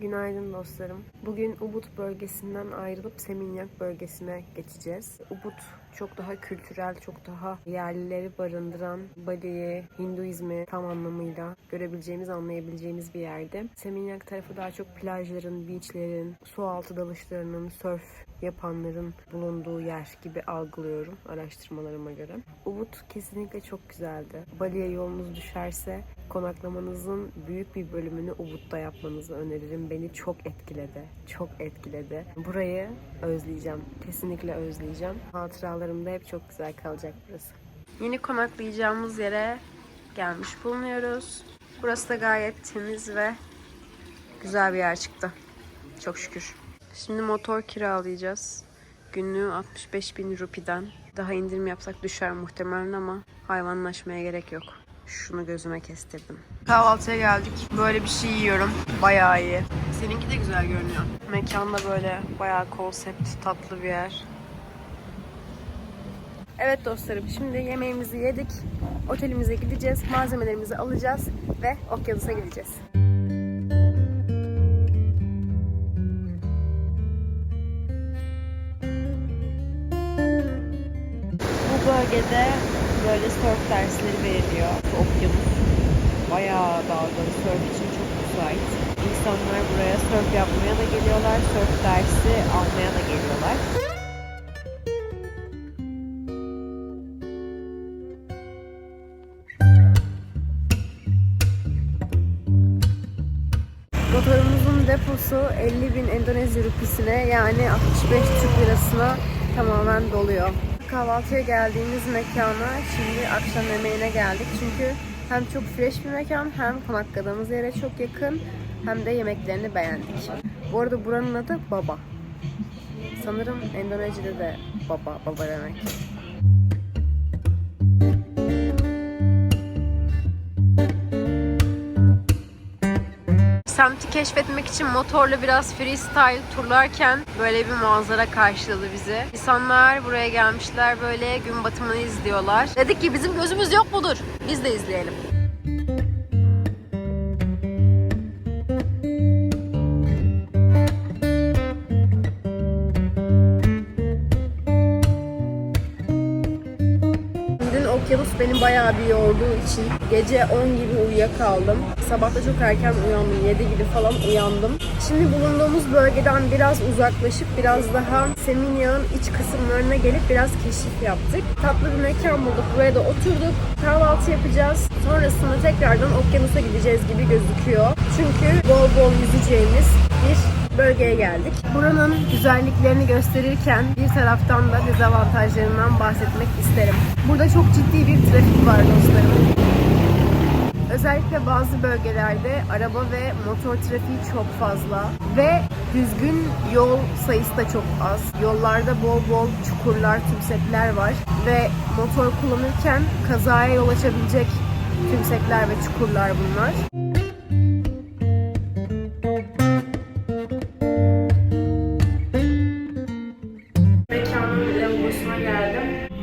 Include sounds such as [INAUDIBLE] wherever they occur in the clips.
Günaydın dostlarım. Bugün Ubud bölgesinden ayrılıp Seminyak bölgesine geçeceğiz. Ubud çok daha kültürel, çok daha yerlileri barındıran Bali'yi, Hinduizmi tam anlamıyla görebileceğimiz, anlayabileceğimiz bir yerde. Seminyak tarafı daha çok plajların, beachlerin, su altı dalışlarının, surf yapanların bulunduğu yer gibi algılıyorum araştırmalarıma göre. Ubud kesinlikle çok güzeldi. Bali'ye yolunuz düşerse konaklamanızın büyük bir bölümünü Ubud'da yapmanızı öneririm. Beni çok etkiledi. Çok etkiledi. Burayı özleyeceğim. Kesinlikle özleyeceğim. Hatıralarımda hep çok güzel kalacak burası. Yeni konaklayacağımız yere gelmiş bulunuyoruz. Burası da gayet temiz ve güzel bir yer çıktı. Çok şükür. Şimdi motor kiralayacağız. Günlüğü 65 bin rupiden. Daha indirim yapsak düşer muhtemelen ama hayvanlaşmaya gerek yok. Şunu gözüme kestirdim. Kahvaltıya geldik. Böyle bir şey yiyorum. Bayağı iyi. Seninki de güzel görünüyor. Mekan da böyle bayağı konsept, tatlı bir yer. Evet dostlarım, şimdi yemeğimizi yedik. Otelimize gideceğiz, malzemelerimizi alacağız ve okyanusa gideceğiz. Bölgede böyle surf dersleri veriliyor. Okyanus bayağı dalgalı, surf için çok müsait. İnsanlar buraya surf yapmaya da geliyorlar, surf dersi almaya da geliyorlar. Motorumuzun deposu 50 bin Endonezya rupisine yani 65 Türk lirasına tamamen doluyor. Kahvaltıya geldiğimiz mekana şimdi akşam yemeğine geldik. Çünkü hem çok fresh bir mekan hem konakladığımız yere çok yakın hem de yemeklerini beğendik. Bu arada buranın adı Baba. Sanırım Endonezya'da de baba, baba demek. Semti keşfetmek için motorla biraz freestyle turlarken böyle bir manzara karşıladı bizi. İnsanlar buraya gelmişler böyle gün batımını izliyorlar. Dedik ki bizim gözümüz yok mudur? Biz de izleyelim. Okyanus beni bayağı bir yorduğu için gece 10 gibi uyuyakaldım. Sabah da çok erken uyandım. 7 gibi falan uyandım. Şimdi bulunduğumuz bölgeden biraz uzaklaşıp biraz daha Seminyak'ın iç kısımlarına gelip biraz keşif yaptık. Tatlı bir mekan bulduk. Buraya da oturduk. Kahvaltı yapacağız. Sonrasında tekrardan okyanusa gideceğiz gibi gözüküyor. Çünkü bol bol yüzeceğimiz bir bölgeye geldik. Buranın güzelliklerini gösterirken bir taraftan da dezavantajlarından bahsetmek isterim. Burada çok ciddi bir trafik var dostlarım. Özellikle bazı bölgelerde araba ve motor trafiği çok fazla ve düzgün yol sayısı da çok az. Yollarda bol bol çukurlar, tümsekler var ve motor kullanırken kazaya yol açabilecek tümsekler ve çukurlar bunlar.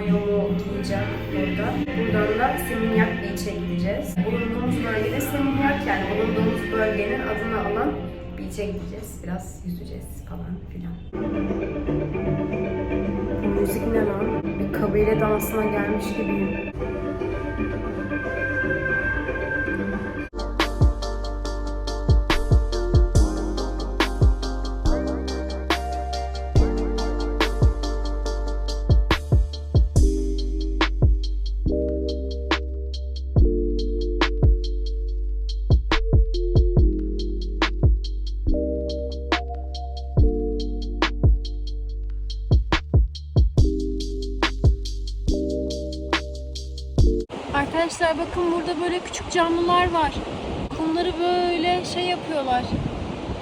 Geldim. Mayomu giyeceğim burada. Buradan da Seminyak Beach'e gideceğiz. Bulunduğumuz bölgede Seminyak yani bulunduğumuz bölgenin adını alan beach'e gideceğiz. Biraz yüzeceğiz falan filan. Müzik ne lan? Bir kabile dansına gelmiş gibiyim. Canlılar var. Bunları böyle şey yapıyorlar.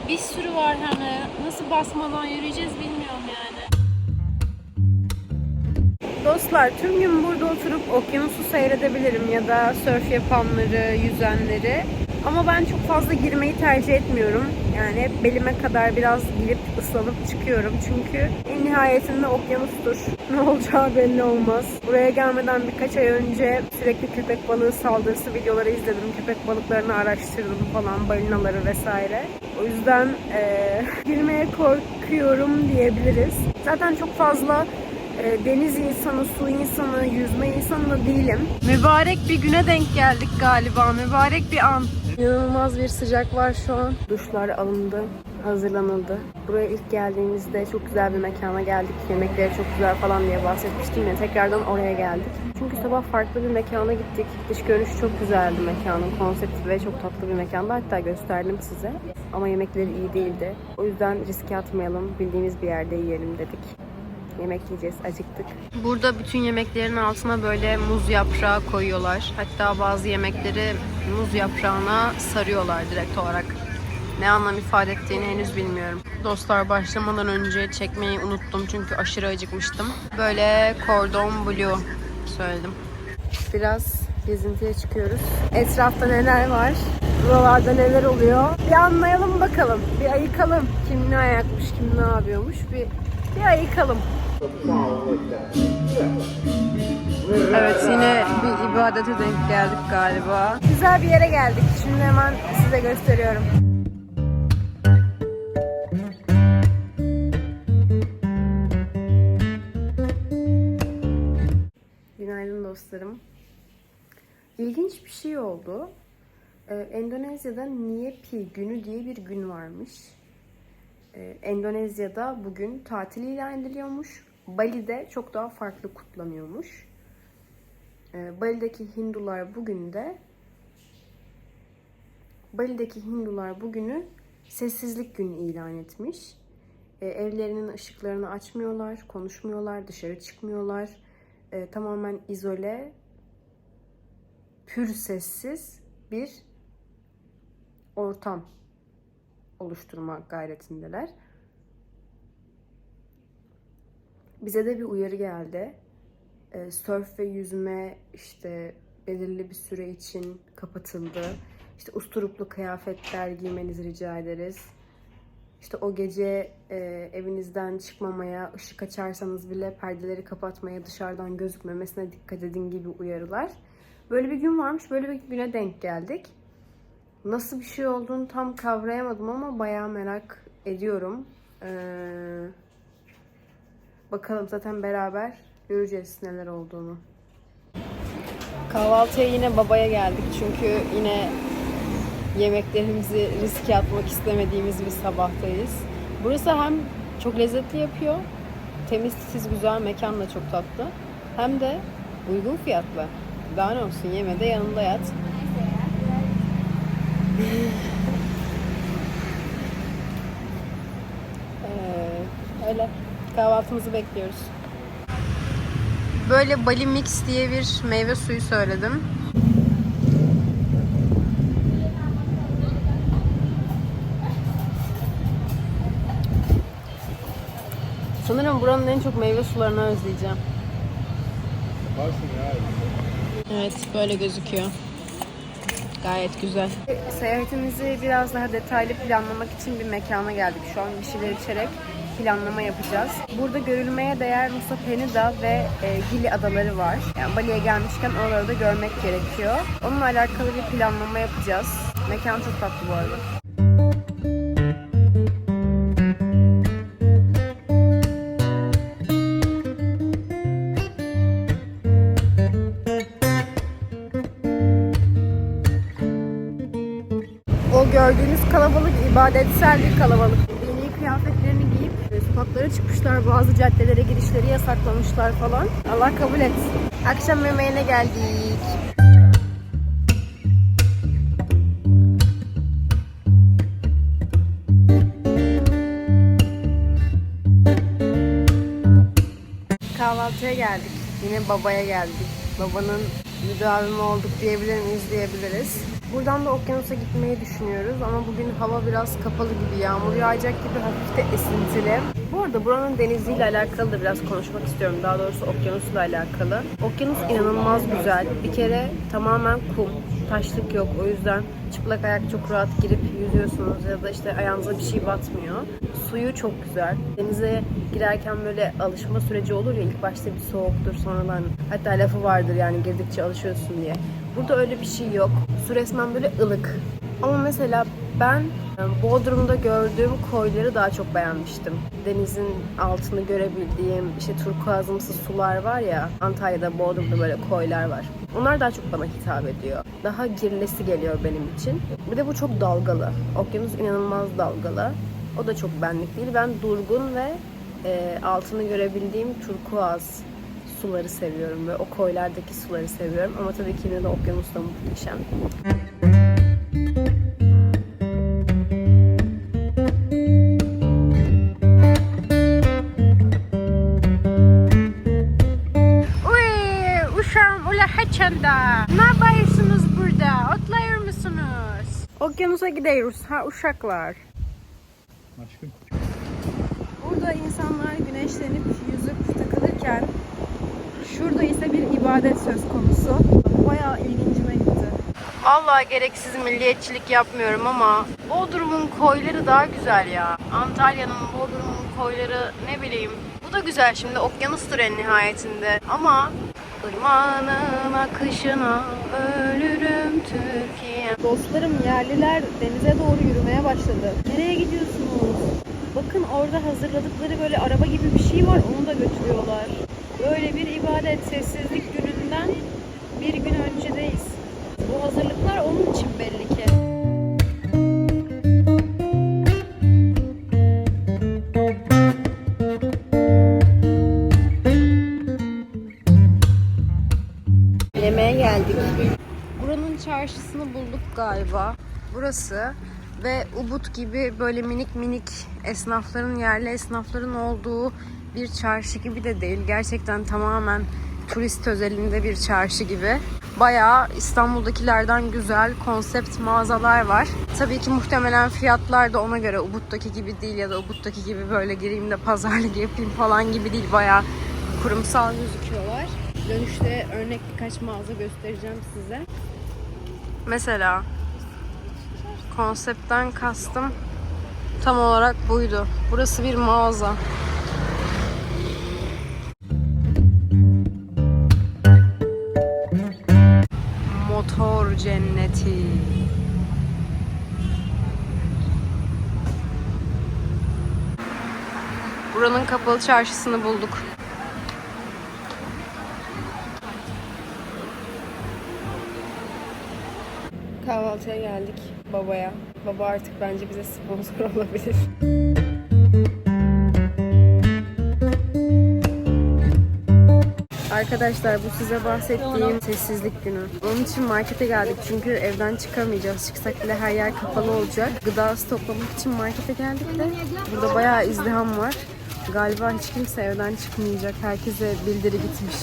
Bir sürü var hani. Nasıl basmadan yürüyeceğiz bilmiyorum yani. Dostlar tüm gün burada oturup okyanusu seyredebilirim ya da surf yapanları, yüzenleri. Ama ben çok fazla girmeyi tercih etmiyorum. Yani hep belime kadar biraz girip ıslanıp çıkıyorum. Çünkü en nihayetinde okyanustur. [LAUGHS] Ne olacağı belli olmaz. Buraya gelmeden birkaç ay önce sürekli köpek balığı saldırısı videoları izledim. Köpek balıklarını araştırdım falan, balinaları vesaire. O yüzden eee, [LAUGHS] girmeye korkuyorum diyebiliriz. Zaten çok fazla e, deniz insanı, su insanı, yüzme insanı değilim. Mübarek bir güne denk geldik galiba. Mübarek bir an. İnanılmaz bir sıcak var şu an. Duşlar alındı, hazırlanıldı. Buraya ilk geldiğimizde çok güzel bir mekana geldik. Yemekleri çok güzel falan diye bahsetmiştim ya. Tekrardan oraya geldik. Çünkü sabah farklı bir mekana gittik. Dış görünüşü çok güzeldi mekanın. Konsepti ve çok tatlı bir mekanda. Hatta gösterdim size. Ama yemekleri iyi değildi. O yüzden riske atmayalım. Bildiğimiz bir yerde yiyelim dedik. Yemek yiyeceğiz, acıktık. Burada bütün yemeklerin altına böyle muz yaprağı koyuyorlar. Hatta bazı yemekleri muz yaprağına sarıyorlar direkt olarak. Ne anlam ifade ettiğini henüz bilmiyorum. Dostlar başlamadan önce çekmeyi unuttum çünkü aşırı acıkmıştım. Böyle cordon bleu söyledim. Biraz gezintiye çıkıyoruz. Etrafta neler var? Buralarda neler oluyor? Bir anlayalım bakalım. Bir ayıkalım. Kim ne ayakmış, kim ne yapıyormuş. Bir, bir ayıkalım. Evet yine bir ibadete denk geldik galiba. Güzel bir yere geldik. Şimdi hemen size gösteriyorum. Günaydın dostlarım. İlginç bir şey oldu. Ee, Endonezya'da Nyepi günü diye bir gün varmış. Ee, Endonezya'da bugün tatil ilan ediliyormuş. Bali'de çok daha farklı kutlanıyormuş. Ee, Bali'deki Hindular bugün de Bali'deki Hindular bugünü sessizlik günü ilan etmiş. Ee, evlerinin ışıklarını açmıyorlar, konuşmuyorlar, dışarı çıkmıyorlar. Ee, tamamen izole, pür sessiz bir ortam oluşturma gayretindeler. Bize de bir uyarı geldi. Ee, Sörf ve yüzme işte belirli bir süre için kapatıldı. İşte usturuplu kıyafetler giymenizi rica ederiz. İşte o gece e, evinizden çıkmamaya, ışık açarsanız bile perdeleri kapatmaya, dışarıdan gözükmemesine dikkat edin gibi uyarılar. Böyle bir gün varmış, böyle bir güne denk geldik. Nasıl bir şey olduğunu tam kavrayamadım ama bayağı merak ediyorum. Ee, bakalım zaten beraber göreceğiz neler olduğunu. Kahvaltıya yine babaya geldik çünkü yine yemeklerimizi riske atmak istemediğimiz bir sabahtayız. Burası hem çok lezzetli yapıyor, temiz titiz güzel, mekan da çok tatlı. Hem de uygun fiyatlı. Daha ne olsun yeme de yanında yat. Ee, öyle kahvaltımızı bekliyoruz. Böyle Bali Mix diye bir meyve suyu söyledim. Sanırım buranın en çok meyve sularını özleyeceğim. Evet, böyle gözüküyor. Gayet güzel. Seyahatimizi biraz daha detaylı planlamak için bir mekana geldik. Şu an bir şeyler içerek planlama yapacağız. Burada görülmeye değer Nusa Penida ve e, Gili adaları var. Yani Bali'ye gelmişken oraları da görmek gerekiyor. Onunla alakalı bir planlama yapacağız. Mekan çok tatlı bu arada. Gördüğünüz kalabalık ibadetsel bir kalabalık. Sokaklara çıkmışlar. Bazı caddelere girişleri yasaklamışlar falan. Allah kabul etsin. Akşam yemeğine geldik. Kahvaltıya geldik. Yine babaya geldik. Babanın müdavimi olduk diyebilir miyiz diyebiliriz. Buradan da okyanusa gitmeyi düşünüyoruz ama bugün hava biraz kapalı gibi, yağmur yağacak gibi hafif de esintili. Bu arada buranın deniziyle alakalı da biraz konuşmak istiyorum. Daha doğrusu okyanusla alakalı. Okyanus inanılmaz güzel. Bir kere tamamen kum. taşlık yok. O yüzden çıplak ayak çok rahat girip yüzüyorsunuz ya da işte ayağınıza bir şey batmıyor. Suyu çok güzel. Denize girerken böyle alışma süreci olur ya ilk başta bir soğuktur sonradan hatta lafı vardır yani girdikçe alışıyorsun diye. Burada öyle bir şey yok. Su resmen böyle ılık. Ama mesela ben e, Bodrum'da gördüğüm koyları daha çok beğenmiştim. Denizin altını görebildiğim işte turkuazımsı sular var ya Antalya'da Bodrum'da böyle koylar var. Onlar daha çok bana hitap ediyor. Daha girlesi geliyor benim için. Bir de bu çok dalgalı. Okyanus inanılmaz dalgalı. O da çok benlik değil. Ben durgun ve e, altını görebildiğim turkuaz suları seviyorum ve o koylardaki suları seviyorum. Ama tabii ki yine de okyanus da muhteşem. Haçanda. Ne yapıyorsunuz burada? Otlıyor musunuz? Okyanusa gidiyoruz ha uşaklar. Aşkım. Burada insanlar güneşlenip yüzüp takılırken şurada ise bir ibadet söz konusu. Bayağı ilgincime gitti. Vallahi gereksiz milliyetçilik yapmıyorum ama Bodrum'un koyları daha güzel ya. Antalya'nın Bodrum'un koyları ne bileyim. Bu da güzel şimdi okyanustur en nihayetinde. Ama ırmağının akışına ölürüm Türkiye. Dostlarım yerliler denize doğru yürümeye başladı. Nereye gidiyorsunuz? Bakın orada hazırladıkları böyle araba gibi bir şey var onu da götürüyorlar. Böyle bir ibadet sessizlik gününden bir gün öncedeyiz. Bu hazırlıklar onun için belli ki. Yemeğe geldik. Buranın çarşısını bulduk galiba. Burası ve Ubud gibi böyle minik minik esnafların, yerli esnafların olduğu bir çarşı gibi de değil. Gerçekten tamamen turist özelinde bir çarşı gibi. Bayağı İstanbul'dakilerden güzel konsept mağazalar var. Tabii ki muhtemelen fiyatlar da ona göre Ubud'daki gibi değil ya da Ubud'daki gibi böyle gireyim de pazarlık yapayım falan gibi değil. Bayağı kurumsal gözüküyorlar. Dönüşte örnek birkaç mağaza göstereceğim size. Mesela konseptten kastım tam olarak buydu. Burası bir mağaza. Cenneti. Buranın kapalı çarşısını bulduk. Kahvaltıya geldik babaya. Baba artık bence bize sponsor [LAUGHS] olabilir. Arkadaşlar bu size bahsettiğim sessizlik günü. Onun için markete geldik çünkü evden çıkamayacağız. Çıksak bile her yer kapalı olacak. Gıda toplamak için markete geldik de burada bayağı izdiham var. Galiba hiç kimse evden çıkmayacak. Herkese bildiri gitmiş.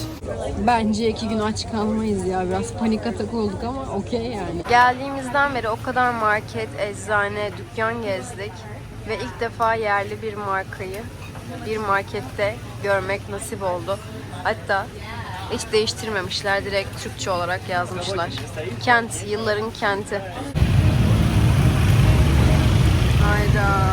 Bence iki gün aç kalmayız ya. Biraz panik atak olduk ama okey yani. Geldiğimizden beri o kadar market, eczane, dükkan gezdik ve ilk defa yerli bir markayı bir markette görmek nasip oldu. Hatta hiç değiştirmemişler, direkt Türkçe olarak yazmışlar. Kent, yılların kenti. Hayda.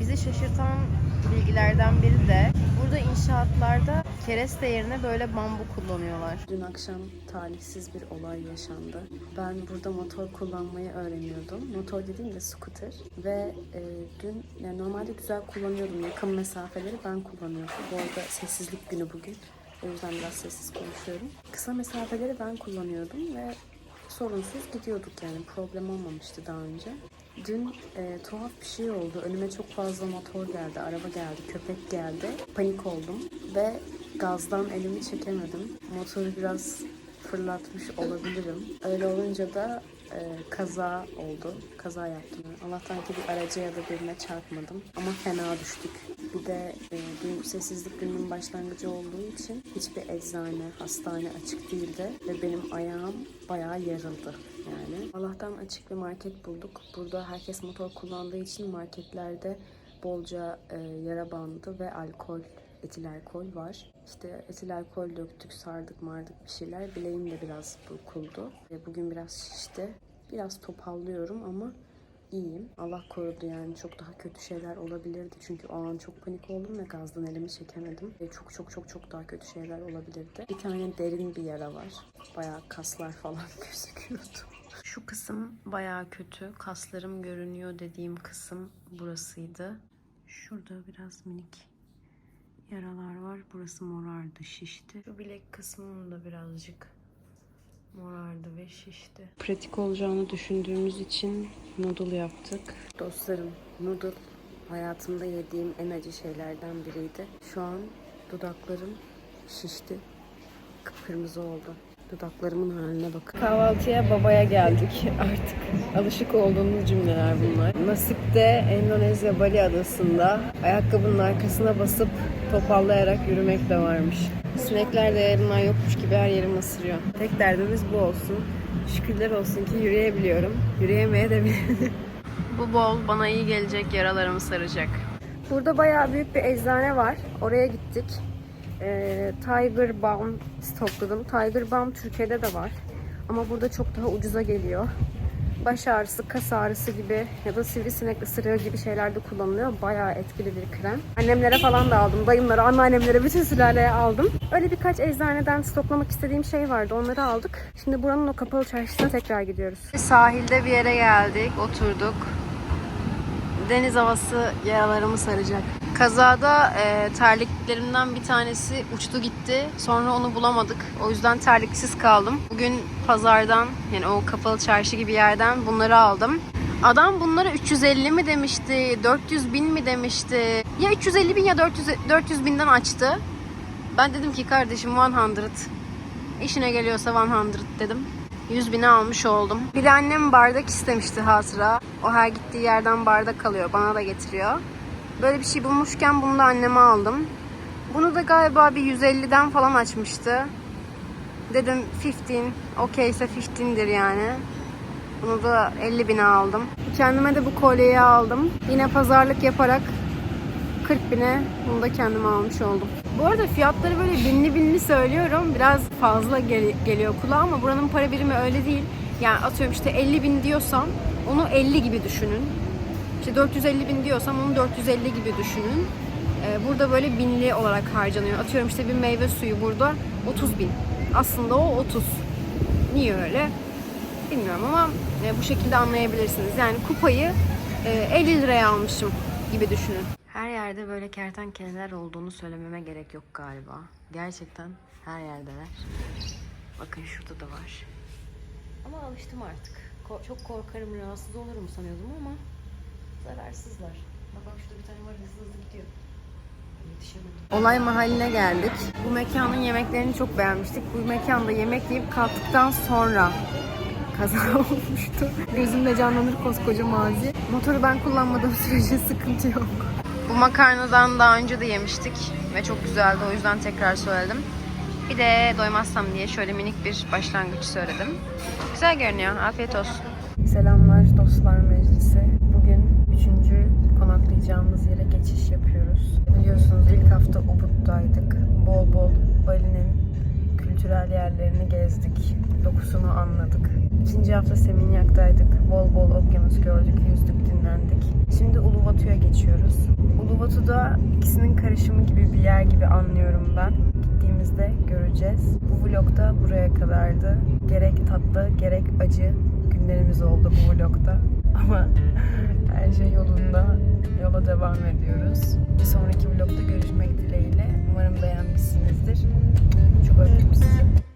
Bizi şaşırtan bilgilerden biri de inşaatlarda kereste yerine böyle bambu kullanıyorlar. Dün akşam talihsiz bir olay yaşandı. Ben burada motor kullanmayı öğreniyordum. Motor dediğim de scooter. Ve e, dün yani normalde güzel kullanıyordum. Yakın mesafeleri ben kullanıyordum. Bu arada sessizlik günü bugün. O yüzden biraz sessiz konuşuyorum. Kısa mesafeleri ben kullanıyordum ve sorunsuz gidiyorduk yani problem olmamıştı daha önce. Dün e, tuhaf bir şey oldu. Önüme çok fazla motor geldi, araba geldi, köpek geldi. Panik oldum ve gazdan elimi çekemedim. Motoru biraz fırlatmış olabilirim. Öyle olunca da e, kaza oldu. Kaza yaptım. Allah'tan ki bir araca ya da birine çarpmadım. Ama fena düştük. Bir de e, dün sessizlik gününün başlangıcı olduğu için hiçbir eczane, hastane açık değildi. Ve benim ayağım bayağı yarıldı yani. Allah'tan açık bir market bulduk. Burada herkes motor kullandığı için marketlerde bolca e, yara bandı ve alkol etil alkol var. İşte etil alkol döktük, sardık mardık bir şeyler. Bileğim de biraz burkuldu. Ve bugün biraz şişti. Biraz topallıyorum ama iyiyim. Allah korudu yani çok daha kötü şeyler olabilirdi. Çünkü o an çok panik oldum ve gazdan elimi çekemedim. Ve çok çok çok çok daha kötü şeyler olabilirdi. Bir tane derin bir yara var. Bayağı kaslar falan [LAUGHS] gözüküyordu. Şu kısım bayağı kötü. Kaslarım görünüyor dediğim kısım burasıydı. Şurada biraz minik yaralar var. Burası morardı, şişti. Şu bilek kısmım da birazcık morardı ve şişti. Pratik olacağını düşündüğümüz için noodle yaptık. Dostlarım, noodle hayatımda yediğim en acı şeylerden biriydi. Şu an dudaklarım şişti. Kıpkırmızı oldu. Dudaklarımın haline bakın. Kahvaltıya babaya geldik [LAUGHS] artık. Alışık olduğumuz cümleler bunlar. Nasip'te Endonezya Bali adasında ayakkabının arkasına basıp topallayarak yürümek de varmış. Sinekler de yerinden yokmuş gibi her yerimi ısırıyor. Tek derdimiz bu olsun. Şükürler olsun ki yürüyebiliyorum. Yürüyemeye de bilirim. [LAUGHS] Bu bol bana iyi gelecek yaralarımı saracak. Burada bayağı büyük bir eczane var. Oraya gittik. Ee, Tiger Balm stokladım. Tiger Balm Türkiye'de de var. Ama burada çok daha ucuza geliyor. Baş ağrısı, kas ağrısı gibi ya da sivrisinek ısırığı gibi şeylerde kullanılıyor. Bayağı etkili bir krem. Annemlere falan da aldım. Dayımlara, anneannemlere, bütün sülaleye aldım. Öyle birkaç eczaneden stoklamak istediğim şey vardı. Onları aldık. Şimdi buranın o kapalı çarşısına tekrar gidiyoruz. Sahilde bir yere geldik, oturduk. Deniz havası yaralarımı saracak. Kazada e, terliklerimden bir tanesi uçtu gitti. Sonra onu bulamadık. O yüzden terliksiz kaldım. Bugün pazardan yani o kapalı çarşı gibi yerden bunları aldım. Adam bunlara 350 mi demişti, 400 bin mi demişti. Ya 350 bin ya 400, 400 binden açtı. Ben dedim ki kardeşim 100. İşine geliyorsa 100 dedim. 100 bine almış oldum. Bir annem bardak istemişti hatıra. O her gittiği yerden bardak alıyor. Bana da getiriyor. Böyle bir şey bulmuşken bunu da anneme aldım. Bunu da galiba bir 150'den falan açmıştı. Dedim 15, okeyse 15'dir yani. Bunu da 50 bine aldım. Kendime de bu kolyeyi aldım. Yine pazarlık yaparak 40 bine bunu da kendime almış oldum. Bu arada fiyatları böyle binli binli söylüyorum. Biraz fazla gel- geliyor kulağa ama buranın para birimi öyle değil. Yani atıyorum işte 50 bin diyorsam onu 50 gibi düşünün. İşte 450 bin diyorsam onu 450 gibi düşünün. Ee, burada böyle binli olarak harcanıyor. Atıyorum işte bir meyve suyu burada 30 bin. Aslında o 30. Niye öyle? Bilmiyorum ama e, bu şekilde anlayabilirsiniz. Yani kupayı e, 50 liraya almışım gibi düşünün. Her yerde böyle kertenkeleler olduğunu söylememe gerek yok galiba. Gerçekten her yerdeler. Bakın şurada da var. Ama alıştım artık. Ko- çok korkarım, rahatsız olurum sanıyordum ama zararsızlar. Bak bak şurada bir tane var hızlı hızlı gidiyor. Yetişemedim. Olay mahalline geldik. Bu mekanın yemeklerini çok beğenmiştik. Bu mekanda yemek yiyip kalktıktan sonra kaza [LAUGHS] olmuştu. Gözümde canlanır koskoca mazi. Motoru ben kullanmadığım sürece sıkıntı yok. Bu makarnadan daha önce de yemiştik ve çok güzeldi o yüzden tekrar söyledim. Bir de doymazsam diye şöyle minik bir başlangıç söyledim. Güzel görünüyor. Afiyet olsun. Selamlar Dostlar konaklayacağımız yere geçiş yapıyoruz. Biliyorsunuz ilk hafta Ubud'daydık. Bol bol Bali'nin kültürel yerlerini gezdik. Dokusunu anladık. İkinci hafta Seminyak'taydık. Bol bol okyanus gördük, yüzdük, dinlendik. Şimdi Uluwatu'ya geçiyoruz. Uluwatu'da ikisinin karışımı gibi bir yer gibi anlıyorum ben. Gittiğimizde göreceğiz. Bu vlogda buraya kadardı. Gerek tatlı, gerek acı günlerimiz oldu bu vlogda. Ama [LAUGHS] her şey yolunda. Yola devam ediyoruz. Bir sonraki vlogda görüşmek dileğiyle. Umarım beğenmişsinizdir. Çok öptüm sizi.